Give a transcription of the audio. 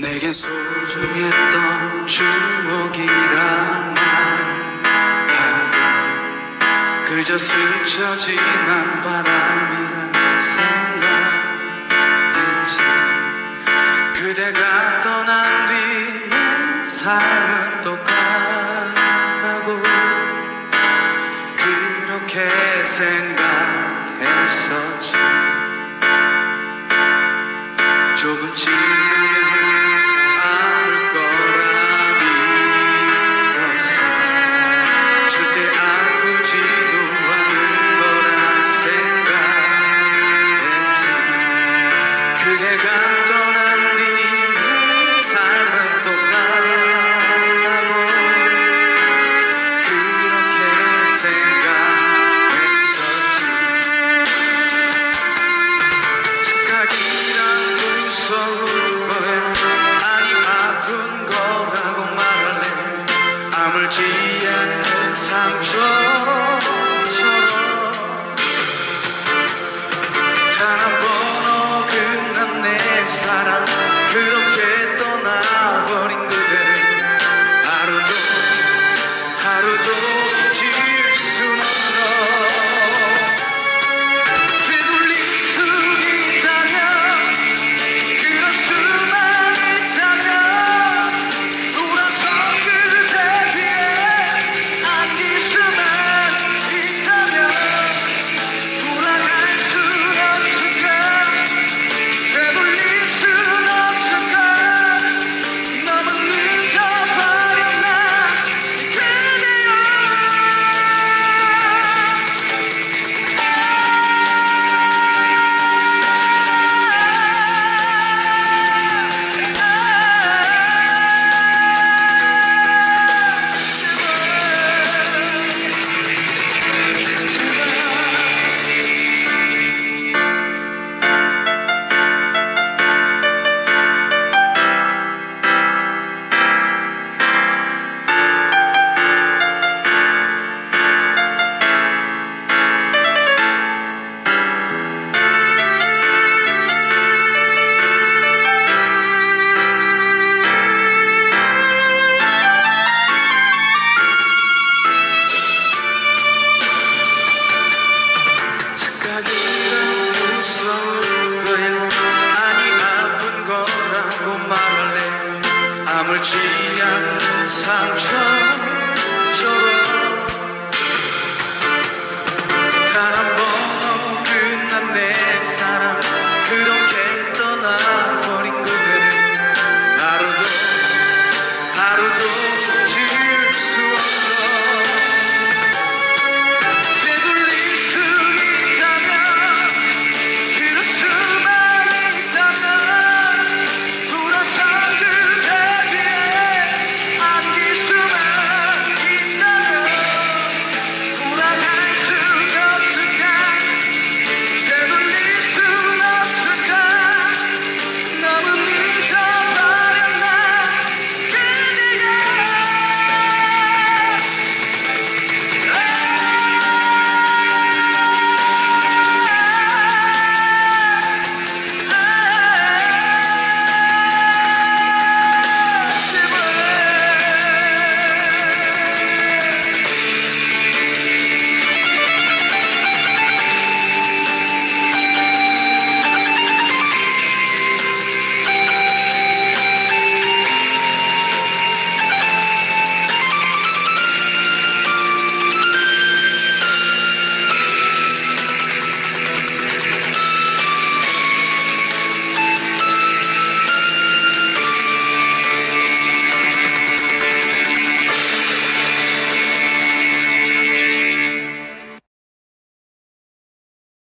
내겐 소중했던 추억이란 말 그저 스쳐 지난 바람이란 생각했지. 그대가 떠난 뒤 내 삶은 똑같다고 그렇게 생각했었지. 조금 지 flying truck. 땀을 지한 상처.